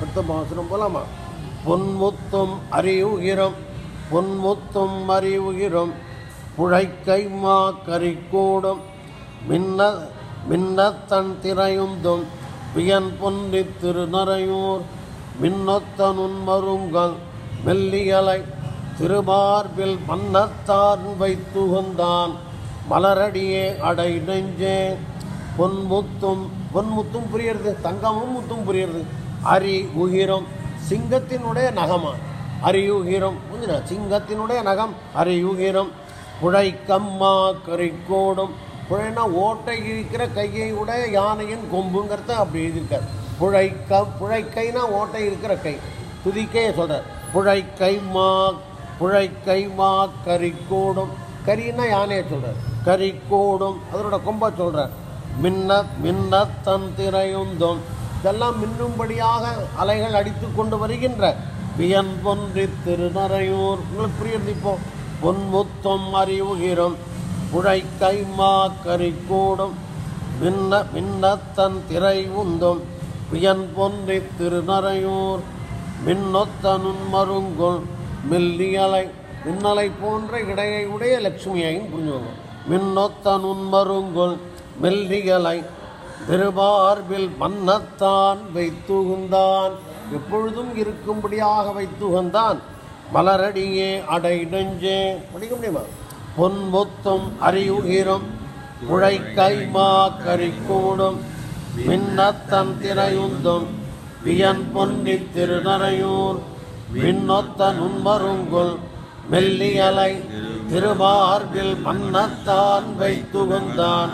அடுத்த பாசுரம் போலாமா? பொன்முத்தும் அறிவுகிரம் பொன்முத்தும் அறிவுகிரம் புழைக்கைமா கரிக்கூடும் மின்ன மின்னத்தன் திரையுந்தும் வியன் பொன்னி திருநறையூர் மின்னொத்தனுன் மருங்கள் மெல்லியலை திருமார்பில் மன்னத்தான் வைத்துகந்தான் மலரடியே அடை நெஞ்சே. பொன்முத்தும் பொன்முத்தும் புரியுறது தங்கமும் முத்தும் புரியுறது. அரி உகிரம் சிங்கத்தினுடைய நகமா அரியுகிரம் புரிஞ்சுதா? சிங்கத்தினுடைய நகம் அரியுகிரம் புழைக்கம்மா கரிக்கோடும் புழைனா ஓட்டை இருக்கிற கையை உடைய யானையின் கொம்புங்கிறத அப்படி எழுதியிருக்கார். புழைக்க புழைக்கைனா ஓட்டை இருக்கிற கை. துதிக்கையை சொல்கிறார் புழைக்கை மா புழைக்கை மா கரிக்கோடும் கறின்னா யானையை சொல்கிறார் கரிக்கோடும் அதனோட கொம்பை சொல்கிறார் மின்ன மின்னத்தன் திரையுந்தும் இதெல்லாம் மின்னும்படியாக அலைகள் அடித்து கொண்டு வருகின்ற வியன் பொன்றி திருநறையூர். உங்களுக்கு புரியுது இப்போ? பொன்முத்தம் அறிவுகிறம் புழை கைமா கரிக்கூடும் மின்ன மின்னத்தன் திரை உந்தும் வியன் பொன்றி திருநறையூர். மின்னொத்தனும் மருங்குள். மில்லியலை மின்னலை போன்ற இடையை உடைய லட்சுமியையும் புரிஞ்சுவாங்க மின்னொத்தனுன் மருங்குள். மெல்லியலை திருமார்பில் மன்னத்தான் வைத்துகுந்தான். எப்பொழுதும் இருக்கும்படியாக வைத்துகந்தான். மலரடியே அடை நெஞ்சே. படிக்க முடியுமா? பொன்முத்தும் அறிவுகிரும் உழை கைமா கரிக்கூடும். மின்னத்தன் திரையுந்தும். வியன் பொன்னி திருநறையூர். மின்னொத்த நுண்மருங்குல் மெல்லியலை திருமார்பில் மன்னத்தான் வைத்துகுந்தான்.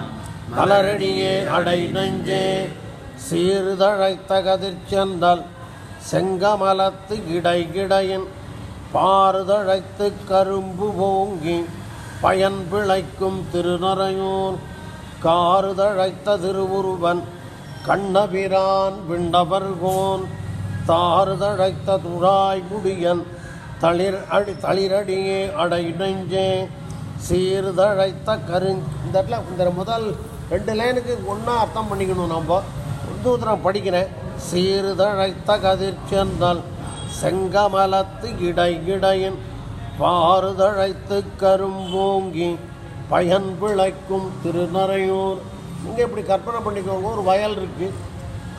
மலரடியே அடை நெஞ்சே சீர்தழைத்த கதிர்ச்செந்தல் செங்கமலத்து இடை கிடையின் பாறுதழைத்து கரும்பு ஓங்கி பயன் பிழைக்கும் திருநரையூர் காறுதழைத்த திருவுருவன் கண்ணபிரான் விண்டபர்கோன் தாறுதழைத்த துழாய் முடியன் தளிர் அடி தளிரடியே அடை நெஞ்சே சீர்தழைத்த கரு இந்த இடத்துல இந்த முதல் ரெண்டு லைனுக்கு ஒன்றா அர்த்தம் பண்ணிக்கணும் நம்ம உருதூத்திரம் படிக்கிறேன். சீர்தழைத்த கதிர்ச்செந்தல் செங்கமலத்து இடை இடையின் பாறுதழைத்து கரும்போங்கி பயன் பிழைக்கும் திருநறையூர். இங்கே இப்படி கற்பனை பண்ணிக்கோங்க. ஒரு வயல் இருக்குது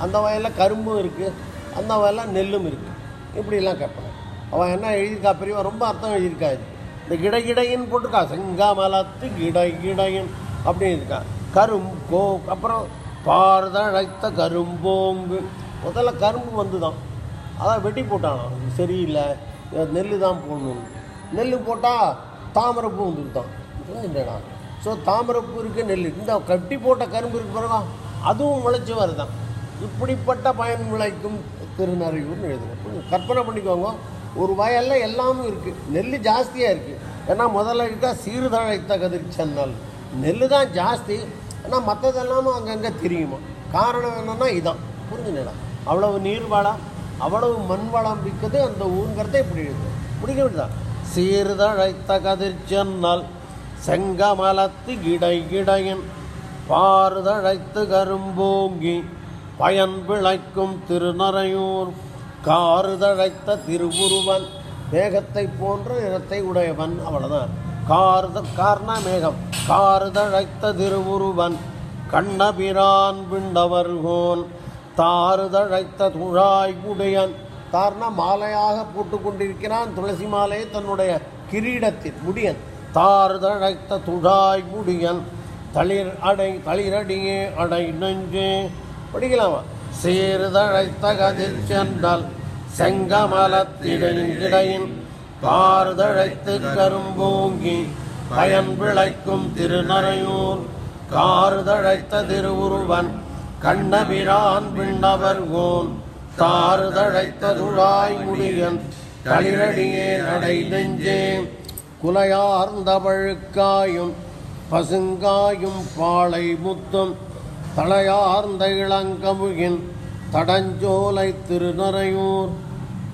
அந்த வயலில் கரும்பும் இருக்குது அந்த வயலில் நெல்லும் இருக்குது இப்படிலாம் கற்பனை அவன் என்ன எழுதியிருக்கா பெரியவா? ரொம்ப அர்த்தம் எழுதியிருக்கா இது. இந்த இடை இடையின் போட்டிருக்கா. செங்கமலத்து இடை இடையின் அப்படின்னு இருக்கான் கரும் கோ அப்புறம் பார்தழைத்த கரும்போங்கு. முதல்ல கரும்பு வந்து தான் அதான் வெட்டி போட்டான். சரியில்லை. நெல் தான் போடணும். நெல் போட்டால் தாமரைப்பூ வந்துருத்தான் என்னடா? ஸோ தாமரைப்பூ இருக்குது நெல் இந்த கட்டி போட்ட கரும்பு இருக்கு பிறகு அதுவும் முளைச்சி வருதான் இப்படிப்பட்ட பயன் விளைக்கும் திருநறையூர்னு எழுதுங்க. கற்பனை பண்ணிக்கோங்க. ஒரு வயலில் எல்லாமும் இருக்குது நெல் ஜாஸ்தியாக இருக்குது ஏன்னா முதல்ல இருக்கா சீர்தழைத்த கதிர் சென்னல். நெல் தான் ஜாஸ்தி. ஆனால் மற்றதெல்லாமும் அங்கங்கே தெரியுமா? காரணம் என்னென்னா இதான். புரிஞ்சுனடா அவ்வளவு நீர் வளம் அவ்வளவு மண் வளம் மிக்கது அந்த ஊங்கிறத இப்படி எழுது முடிக்க வேண்டியதான் சீர்தழைத்த கதிர் செங்கமலத்து இடை இடையின் பாருதழைத்து கரும்போங்கி பயன் விளைக்கும் திருநறையூர் காறுதழைத்த திருவுருவன் மேகத்தை போன்ற நிறத்தை உடையவன். அவ்வளோதான் கார்த கார்னா மேகம் திருவுருவன் கண்ணபிரான் விண்டவர்கோன். தாறுதழைத்த துழாய் உடையன் தார்னா மாலையாக போட்டு கொண்டிருக்கிறான் துளசி மாலையை தன்னுடைய கிரீடத்தில் முடியன். தாறுதழைத்த துழாய் முடியன் தளிர் அடை தளிரடியே அடை நெஞ்சே. படிக்கலாமா. சீர்தழைத்த கதிர் சென்றால் செங்கமலத்திடையின் பார்தழைத்து கரும்போங்கி பயன் விளைக்கும் திருநறையூர். காறுதழைத்த திருவுருவன் கண்ணபிரான் விண்ணவர் விண்ணவர்கோன் தாறுதழைத்த துழாய் முடியன் களிரடியே நடை நெஞ்சே குலையார்ந்த பழுக்காயும் பசுங்காயும் பாலை முத்தும் தலையார்ந்த இளங்கமுகின் தடஞ்சோலை திருநறையூர்.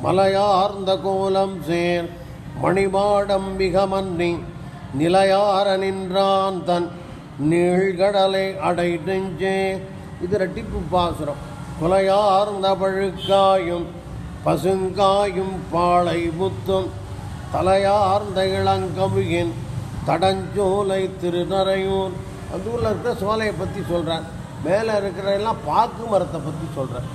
மலையார்ந்த கோலம் சேர் மணிமாடம் மிக மன்னி நிலையார நின்றான் தன் நீழ்கடலை அடை நெஞ்சே. இது ரெட்டிப்பு பாசுரம். குலையார்ந்த பழுக்காயும் பசுங்காயும் பாளை முத்தும் தலையார்ந்த இளங்கமுகின் தடஞ்சோலை திருநறையூர். அந்த ஊரில் இருக்கிற சோலையை பற்றி சொல்கிறேன் மேலே இருக்கிற எல்லாம் பாக்கு மரத்தை பற்றி சொல்கிறேன்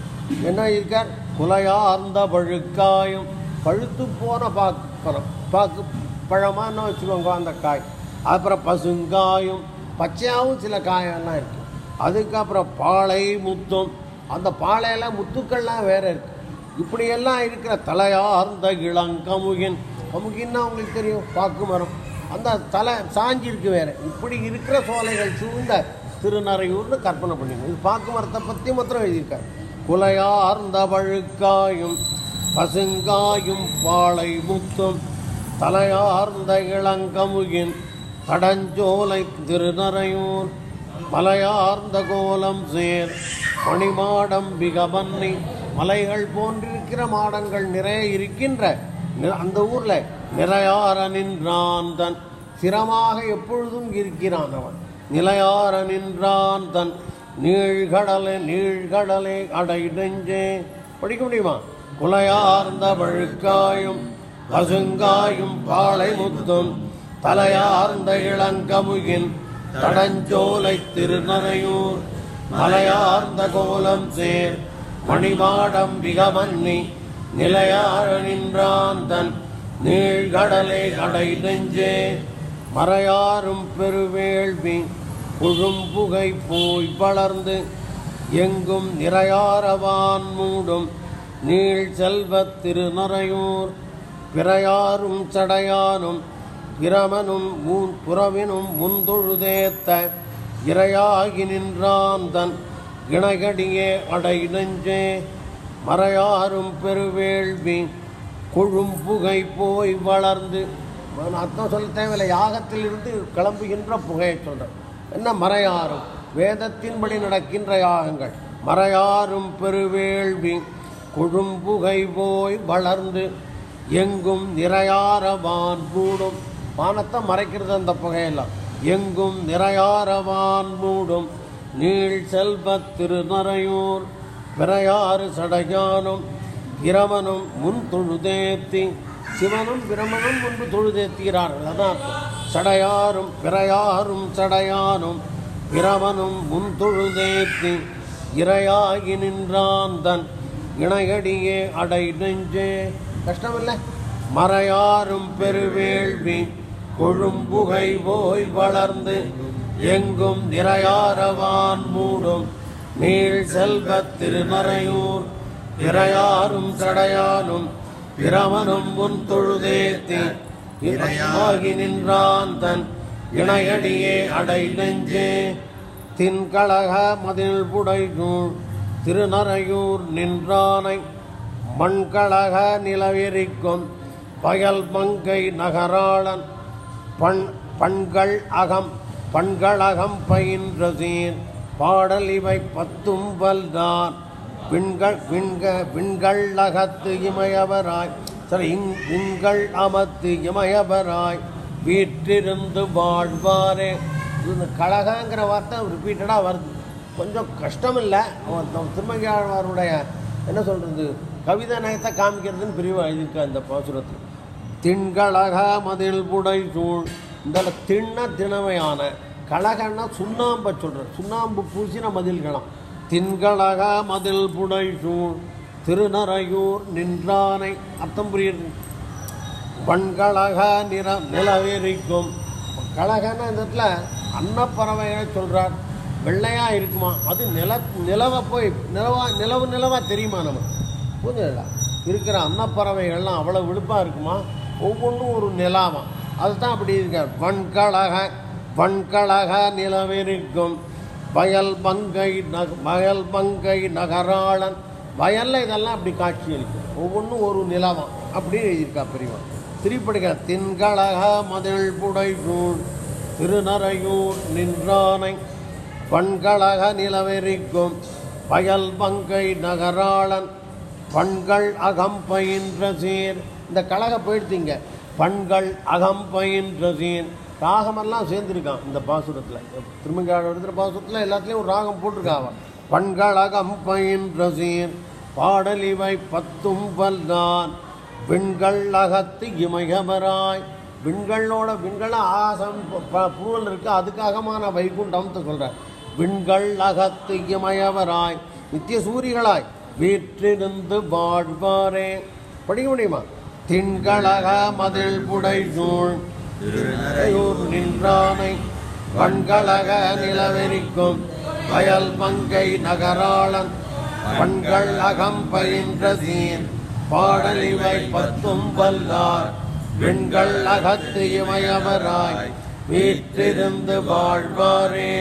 என்ன இருக்கார்? குலையார்ந்த பழுக்காயும் பழுத்து போன பாக்கு பாக்கு பழமான்னு வச்சுக்கோங்க அந்த காய். அப்புறம் பசுங்காயும் பச்சையாகவும் சில காயெல்லாம் இருக்குது அதுக்கப்புறம் பாலை முத்தும். அந்த பாளையில் முத்துக்கள்லாம் வேறு இருக்குது இப்படியெல்லாம் இருக்கிற தலையார்ந்த இளங்கமுகின் கமுகின்னா உங்களுக்கு தெரியும் பாக்கு மரம். அந்த தலை சாஞ்சிருக்கு வேறு. இப்படி இருக்கிற சோலைகள் சூழ்ந்த திருநறையூர்னு கற்பனை பண்ணிக்கணும் இது பாக்கு மரத்தை பற்றி மாத்திரம் எழுதியிருக்காரு. குலையார்ந்த பழுக்காயும் பசுங்காயும் பாளை முத்தும் தலையார்ந்த இளங்கமுகின் கடஞ்சோலை திருநறையூர் மலையார்ந்த கோலம் சேர் மணிமாடம் பிகபன்னி மலைகள் போன்றிருக்கிற மாடங்கள் நிறைய இருக்கின்ற அந்த ஊரில் நிறையார நின்றான் தன் சிரமாக எப்பொழுதும் இருக்கிறான் அவன். நிலையார நின்றான் தன் நீழ்கடலே நீழ்கடலே அடை நெஞ்சே. படிக்க முடியுமா? குலையார்ந்த பழுக்காயும் பசுங்காயும் பாலை முத்தும். தலையார்ந்த இளங்கமுகின் தடஞ்சோலை திருநறையூர். மலையார்ந்த கோலம் சேர் மணிமாடம் மிகமன்னி நிலையார நின்றான் தன் நீழ்கடலே கடை நெஞ்சே. மறையாரும் பெருவேள்வி புகை போய் வளர்ந்து எங்கும் நிறையாரவான் மூடும் நீள் செல்வத் திருநறையூர். பிறையாரும் சடையானும் பிரமனும் ஊன் புறவினும் முந்தொழுதேத்த இரையாகி நின்றான் தன் இணைகடியே அடை நெஞ்சே. மறையாரும் பெருவேள்வி கொழும்புகை போய் வளர்ந்து நான் அர்த்தம் சொல்ல தேவையில்லை. யாகத்திலிருந்து கிளம்புகின்ற புகையை சொல்கிறேன் என்ன மறையாறும் வேதத்தின்படி நடக்கின்ற யாகங்கள். மறையாறும் பெருவேள்வி கொழும்புகை போய் வளர்ந்து எங்கும் நிறையாரவான் மூடும். வானத்தை மறைக்கிறது அந்த புகையெல்லாம். எங்கும் நிறையாரவான் மூடும். நீள் செல்வத் திருநறையூர் பிறையாறு சடையானும் பிரமனும் முன் தொழுதேத்தி சிவனும் பிரமனும் முன்பு தொழுதேத்துகிறார்கள். அதான் அர்த்தம். சடையாரும் பிறையாரும் சடையானும் பிரமனும் முன் தொழுதேத்தி இரையாகி நின்றான் தன் இணையடியே அடை நெஞ்சே. கஷ்டமில்லை. மறையாரும் பெருவேள்வி கொழும்புகை போய் வளர்ந்து எங்கும் நிறையாரவான் மூடும் நீள் செல்வத் திருநறையூர் இறையாரும் சடையானும் பிரமனும் முன் தொழுதேத்தி இறையாகி நின்றான் தன் இணையடியே அடை நெஞ்சே. தின்கழக மதில் புடைசூழ் திருநறையூர் நின்றானை. மண்கழக நிலவெறிக்கும் பயல் மங்கை நகராளன். பண் பண்கள் அகம் பண்களகம் பயின்ற சீர். பாடல் இவை பத்தும் வல்தான். விண்கள் விண்க விண்கள் அகத்து இமையவராய். சரி இங் அமத்து இமயவராய் வீற்றிருந்து வாழ்வாரே. இந்த கழகங்கிற வார்த்தை ரிப்பீட்டடாக வருது. கொஞ்சம் கஷ்டம் இல்லை அவன் நம்ம திருமங்கையாழ்வாருடைய என்ன சொல்கிறது கவிதை நயத்தை காமிக்கிறதுன்னு பிரிவாக எழுதியிருக்கா இந்த பாசுரத்தில். திண்கழக மதில் புடை சூழ் இந்த திண்ண திணமையான கழகன்னா சுண்ணாம்பை சொல்கிறேன் சுண்ணாம்பு பூசின மதில்களாம். திண்கழக மதில் புடை சூழ் திருநறையூர் நின்றானை அர்த்தம் புரியுது வண்கழக நிற நிலவெறிக்கும். கழகன்னா இந்த இடத்துல அன்னப்பறவைகளை சொல்கிறார் வெள்ளையாக இருக்குமா? அது நில நிலவை போய் நிலவா நிலவு நிலவாக தெரியுமா நமக்கு? புரிஞ்சுதா? இருக்கிற அன்னப்பறவைகள்லாம் அவ்வளோ விழுப்பாக இருக்குமா? ஒவ்வொன்றும் ஒரு நிலாமா அதுதான் அப்படி இருக்கார் வன்கழக வன்கழக நிலவிருக்கும் வயல் பங்கை நக வயல் பங்கை நகராளன் வயலில் இதெல்லாம் அப்படி காட்சி அளிக்கும். ஒவ்வொன்றும் ஒரு நிலவம். அப்படின்னு எழுதியிருக்கா பெரியவன். திருப்படிக்க தின்கழக மதில் புடை திருநறையூர் நின்றானை பண்கழக நிலவெறிக்கும் வயல் பங்கை நகராளன் பண்கள் அகம் பயின்ற சீர். இந்த கழக போயிடுத்தீங்க. பண்கள் அகம் பயின்ற சீர். ராகமெல்லாம் சேர்ந்துருக்கான் இந்த பாசுரத்தில். திருமங்காடு எடுத்துகிற பாசுரத்தில் எல்லாத்துலேயும் ஒரு ராகம் போட்டிருக்கான் அவன். பண்கள் அகம் பயின்ற சீர். பாடலிவை இவை பத்தும் வல்லான் விண்கள் அகத்து இமயமராய் விண்களோட விண்கள ஆகாசம் பூவல் இருக்கு. அதுக்காகமான வைகுண்டம்னு சொல்கிறேன் விண்கள் அகத்து இமயவராய். நித்திய சூரிகளாய். வீற்றிருந்து வாழ்வாரே. படிக்க முடியுமா? திண்களக மதில் புடை சூழ். நின்றானை கண்களக நிலவெறிக்கும். வயல் மங்கை நகராளன். கண்கள் அகம் பயின்ற சீர் பாடலிவை பத்தும் வல்லார். பெண்கள் அகத்து இமயமராய் வீற்றிருந்து வாழ்வாரே.